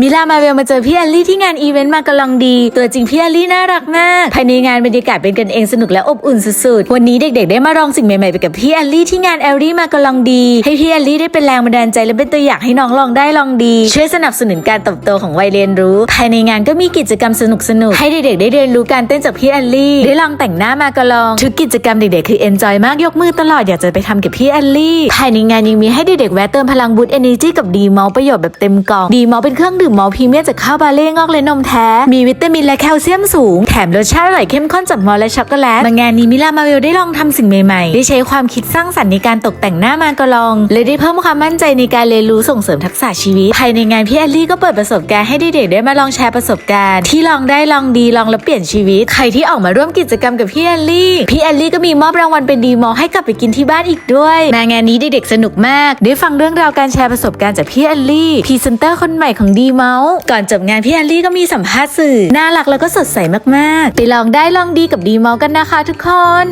มิลามาเวลมาเจอพี่แอลลี่ที่งานอีเวนต์มากำลังดี ตัวจริงพี่แอลลี่น่ารักมาก ภายในงานบรรยากาศเป็นกันเองสนุกและอบอุ่นสุดๆ วันนี้เด็กๆ ได้มาลองสิ่งใหม่ๆไปกับพี่แอลลี่ที่งานแอลลี่มากำลังดี ให้พี่แอลลี่ได้เป็นแรงบันดาลใจและเป็นตัวอย่างให้น้องลองได้ลองดี ช่วยสนับสนุนการเติบโตของวัยเรียนรู้ ภายในงานก็มีกิจกรรมสนุกๆให้เด็กๆ ได้เรียนรู้การเต้นจากพี่แอลลี่ได้ลองแต่งหน้ามากลองทุกกิจกรรมเด็กๆคือเอนจอยมากยกมือตลอดอยากจะไปทำกับพี่แอลลี่ภายในงานยังมีให้เด็กๆแวะเติมพลังบูตเอเนจีกับดีมอลประโยชน์แบบเต็มกล่องดีมอลเป็นเครื่องดื่มมอลพรีเมียมจากข้าวบาเล่งอกและนมแท้ มีวิตามินและแคลเซียมสูง แถมรสชาติอร่อยเข้มข้นจากมอลและช็อกโกแลต มางานนี้มิลามาเวลได้ลองทำสิ่งใหม่ๆ ได้ใช้ความคิดสร้างสรรค์ในการตกแต่งหน้ามากลอง และได้เพิ่มความมั่นใจในการเรียนรู้ส่งเสริมทักษะชีวิต ภายในงานพี่แอลลี่ก็เปิดประสบการณ์ให้เด็กๆได้มาลองแชร์ประสบการณ์ ที่ลองได้ลองดีลองแล้วเปลี่ยนชีวิต ใครที่ออกมาร่วมกิจกรรมกับพี่แอลลี่ พี่แอลลี่ก็มีมอบรางวัลเป็นดีมอลให้กลับไปกินที่บ้านอีกด้วยมางานนี้เด็กๆสนุกมาก ได้ฟังเรื่องราวการแชร์ประสบการณ์จากพี่แอลลี่พรีเซนเตอร์คนใหม่ของดีมาส์ก่อนจบงานพี่แอลลี่ก็มีสัมภาษณ์สื่อ น่ารักแล้วก็สดใสมากๆ ไปลองได้ลองดีกับดีเมาส์กันนะคะทุกคน